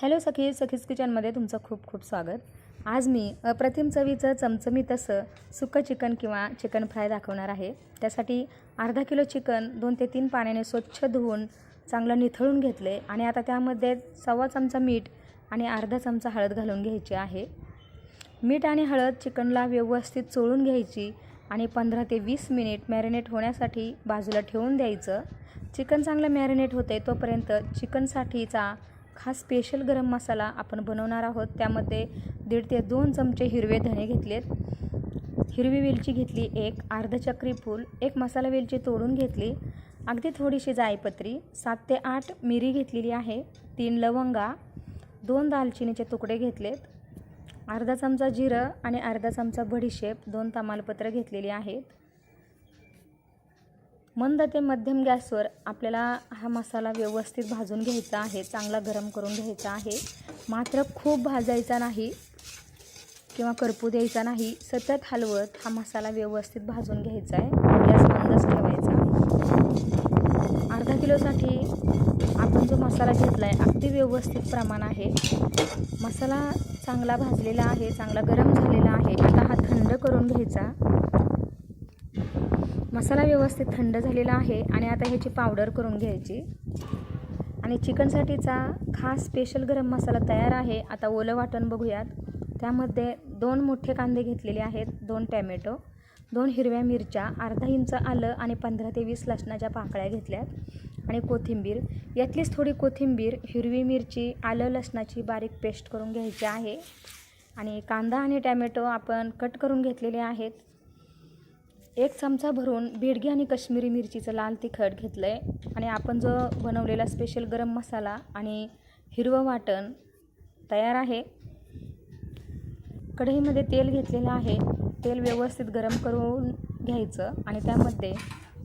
Hello सखी सखीज किचनमध्ये तुमचं खूप खूप स्वागत. आज मी अप्रतिम चवीचं चमचमीत असं सुकं चिकन किंवा चिकन फ्राय दाखवणार आहे. त्यासाठी अर्धा किलो चिकन दोन ते तीन पाण्याने स्वच्छ धुवून चांगलं निथळून घेतले आणि आता त्यामध्ये सव्वा चमचा मीठ आणि अर्धा चमचा हळद घालून घ्यायची आहे. मीठ आणि हळद चिकनला व्यवस्थित चोळून घ्यायची आणि पंधरा ते वीस मिनिट मॅरिनेट होण्यासाठी बाजूला ठेवून द्यायचं. चिकन चांगलं मॅरिनेट होते तोपर्यंत चिकनसाठीचा खास स्पेशल गरम मसाला आपण बनवणार आहोत. त्यामध्ये दीड ते दोन चमचे हिरवे धणे घेतलेत. हिरवी वेलची घेतली एक अर्ध चक्री फूल एक मसाला वेलची तोडून घेतली अगदी थोडीशी जायपत्री सात ते आठ मिरी घेतलेली आहे तीन लवंगा दोन दालचिनीचे तुकडे घेतलेत अर्धा चमचा जिरं आणि अर्धा चमचा बडीशेप दोन तमालपत्र घेतलेली आहेत. मंद ते मध्यम गॅसवर आपल्याला हा मसाला व्यवस्थित भाजून घ्यायचा आहे चांगला गरम करून घ्यायचा आहे. मात्र खूप भाजायचा नाही किंवा करपू द्यायचा नाही सतत हलवत हा मसाला व्यवस्थित भाजून घ्यायचा आहे. गॅस बंदच ठेवायचा. अर्धा किलोसाठी आपण जो मसाला घेतला आहे अगदी व्यवस्थित प्रमाण आहे. मसाला चांगला भाजलेला आहे चांगला गरम झालेला आहे. आता हा थंड करून घ्यायचा. मसाला व्यवस्थित थंड झालेला आहे आणि आता ह्याची पावडर करून घ्यायची. आणि चिकनसाठीचा खास स्पेशल गरम मसाला तयार आहे. आता ओलं वाटण बघूयात. त्यामध्ये दोन मोठे कांदे घेतलेले आहेत दोन टॅमॅटो दोन हिरव्या मिरच्या अर्धा इंच आलं आणि पंधरा ते वीस लसणाच्या पाकळ्या घेतल्यात. आणि कोथिंबीर यातलीच थोडी कोथिंबीर हिरवी मिरची आलं लसणाची बारीक पेस्ट करून घ्यायची आहे. आणि कांदा आणि टॅमॅटो आपण कट करून घेतलेले आहेत. एक चमचा भरून बेडगी आणि कश्मीरी मिरचीचं लाल तिखट घेतलं आहे आणि आपण जो बनवलेला स्पेशल गरम मसाला आणि हिरवं वाटण तयार आहे. कढईमध्ये तेल घेतलेलं आहे. तेल व्यवस्थित गरम करून घ्यायचं आणि त्यामध्ये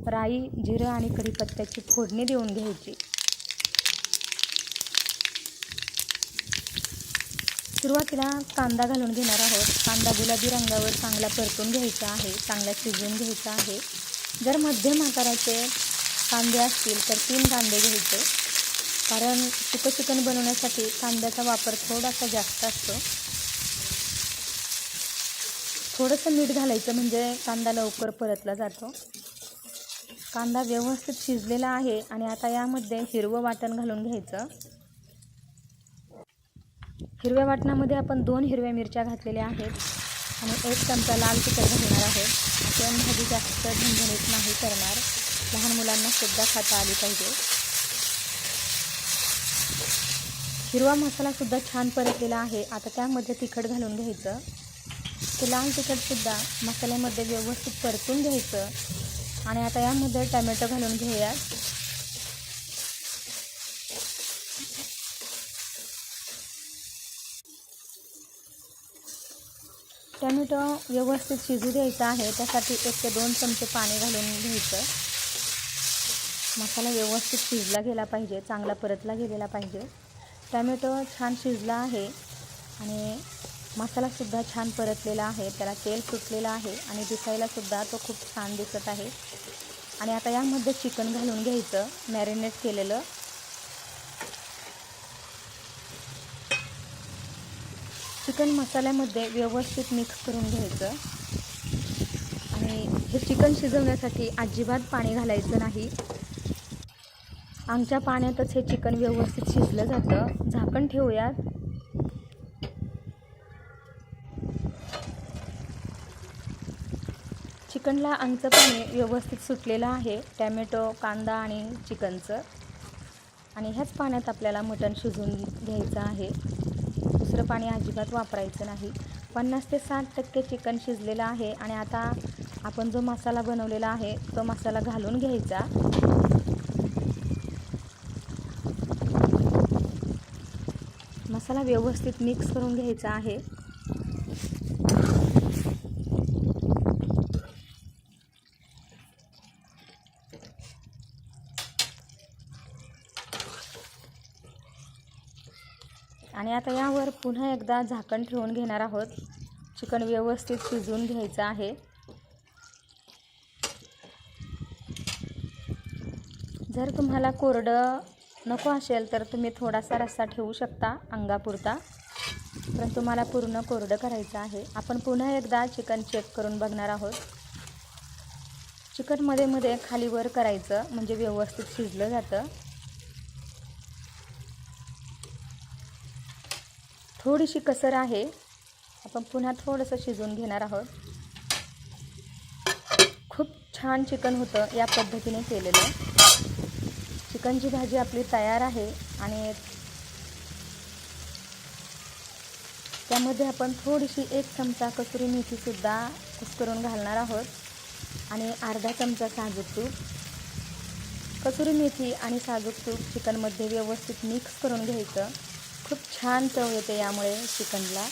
राई जिरं आणि कढीपत्त्याची फोडणी देऊन घ्यायची. सुरुवातीला कांदा घालून घेणार आहोत. कांदा गुलाबी रंगावर चांगला परतून घ्यायचा आहे. चांगला शिजवून घ्यायचा आहे. जर मध्यम आकाराचे कांदे असतील तर तीन कांदे घ्यायचे. कारण सुकं चिकन बनवण्यासाठी कांद्याचा वापर थोडासा जास्त असतो. थोडंसं मीठ घालायचं म्हणजे कांदा लवकर परतला जातो. कांदा व्यवस्थित शिजलेला आहे आणि आता यामध्ये हिरवं वाटण घालून घ्यायचं. हिरव्या वाटणामध्ये आपण दोन हिरव्या मिरच्या घातलेल्या आहेत आणि एक चमचा लाल तिखट घालणार आहे. आपण भाजी जास्त झणझणीत नाही करणार. लहान मुलांना सुद्धा खाता आली पाहिजे. हिरवा मसालासुद्धा छान परतलेला आहे. आता त्यामध्ये तिखट घालून घ्यायचं. ते लाल तिखटसुद्धा मसाल्यामध्ये व्यवस्थित परतून घ्यायचं. आणि आता यामध्ये टमॅटो घालून घेऊयात. टॅमॅटो व्यवस्थित शिजू द्यायचा आहे. त्यासाठी एक ते दोन चमचे पाणी घालून घ्यायचं. मसाला व्यवस्थित शिजला गेला पाहिजे चांगला परतला गेलेला पाहिजे. टॅमॅटो छान शिजला आहे आणि मसालासुद्धा छान परतलेला आहे. त्याला तेल सुटलेलं आहे आणि दिसायलासुद्धा तो खूप छान दिसत आहे. आणि आता यामध्ये चिकन घालून घ्यायचं मॅरिनेट केलेलं. चिकन मसाल्यामध्ये व्यवस्थित मिक्स करून घ्यायचं. आणि हे चिकन शिजवण्यासाठी अजिबात पाणी घालायचं नाही. आमच्या पाण्यातच हे चिकन व्यवस्थित शिजलं जातं. झाकण ठेवूयात. चिकनला आमचं पाणी व्यवस्थित सुटलेलं आहे. टॅमॅटो कांदा आणि चिकनचं. आणि ह्याच पाण्यात आपल्याला मटण शिजवून घ्यायचं आहे. दुसरं पाणी अजिबात वापरायचं नाही. पन्नास ते साठ टक्के चिकन शिजलेलं आहे आणि आता आपण जो मसाला बनवलेला आहे तो मसाला घालून घ्यायचा. मसाला व्यवस्थित मिक्स करून घ्यायचा आहे. आणि आता यावर पुन्हा एकदा झाकण ठेवून घेणार आहोत. चिकन व्यवस्थित शिजवून घ्यायचं आहे. जर तुम्हाला कोरडं नको असेल तर तुम्ही थोडासा रस्सा ठेवू शकता अंगापुरता. परंतु मला पूर्ण कोरडं करायचं आहे. आपण पुन्हा एकदा चिकन चेक करून बघणार आहोत. चिकनमध्ये मध्ये मध्ये खाली वर करायचं म्हणजे व्यवस्थित शिजलं जातं. थोडीशी कसर आहे. आपण पुन्हा थोडंसं शिजवून घेणार आहोत. खूप छान चिकन होतं या पद्धतीने केलेलं. चिकनची भाजी आपली तयार आहे आणि त्यामध्ये आपण थोडीशी एक चमचा कसुरी मेथीसुद्धा कुस्करून घालणार आहोत. आणि अर्धा चमचा साजूक तूप. कसुरी मेथी आणि साजूक तूप चिकनमध्ये व्यवस्थित मिक्स करून घ्यायचं. खूप छान चव येते यामुळे चिकनला.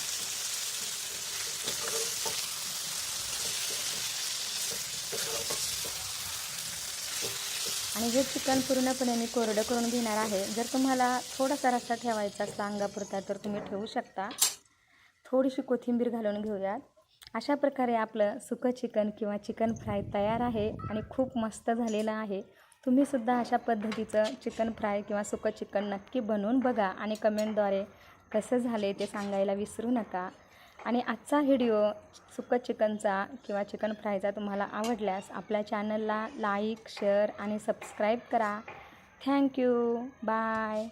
आणि हे चिकन पूर्णपणे मी कोरडं करून घेणार आहे. जर तुम्हाला थोडासा रस्सा ठेवायचा असला अंगापुरता तर तुम्ही ठेवू शकता. थोडीशी कोथिंबीर घालून घेऊयात. अशा प्रकारे आपलं सुकं चिकन किंवा चिकन फ्राय तयार आहे आणि खूप मस्त झालेलं आहे. तुम्हीसुद्धा अशा पद्धतीचं चिकन फ्राय किंवा सुकं चिकन नक्की बनवून बघा आणि कमेंटद्वारे कसं झाले ते सांगायला विसरू नका. आणि आजचा व्हिडिओ सुकं चिकनचा किंवा चिकन फ्रायचा तुम्हाला आवडल्यास आपल्या चॅनलला लाईक शेअर आणि सबस्क्राईब करा. Thank you. बाय.